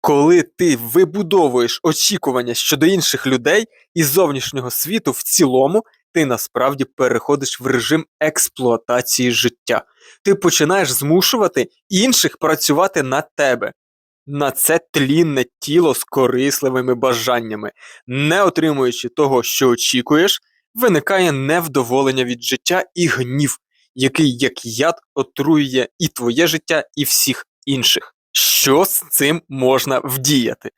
Коли ти вибудовуєш очікування щодо інших людей і зовнішнього світу в цілому, ти насправді переходиш в режим експлуатації життя. Ти починаєш змушувати інших працювати на тебе, на це тлінне тіло з корисливими бажаннями, не отримуючи того, що очікуєш, виникає невдоволення від життя і гнів, який як яд отруює і твоє життя, і всіх інших. Що з цим можна вдіяти?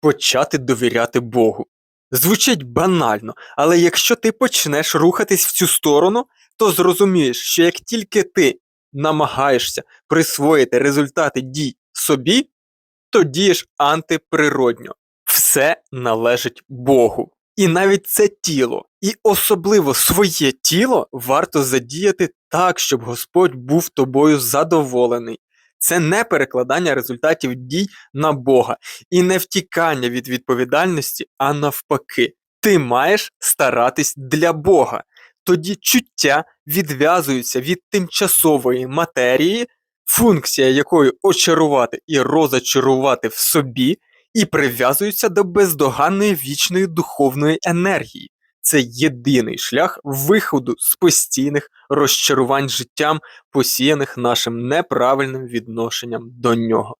Почати довіряти Богу. Звучить банально, але якщо ти почнеш рухатись в цю сторону, то зрозумієш, що як тільки ти намагаєшся присвоїти результати дій собі, то дієш антиприродньо. Все належить Богу. І навіть це тіло, і особливо своє тіло варто задіяти так, щоб Господь був тобою задоволений. Це не перекладання результатів дій на Бога і не втікання від відповідальності, а навпаки. Ти маєш старатись для Бога. Тоді чуття відв'язуються від тимчасової матерії, функція якої очарувати і розочарувати в собі, і прив'язуються до бездоганної вічної духовної енергії. Це єдиний шлях виходу з постійних розчарувань життям, посіяних нашим неправильним відношенням до нього.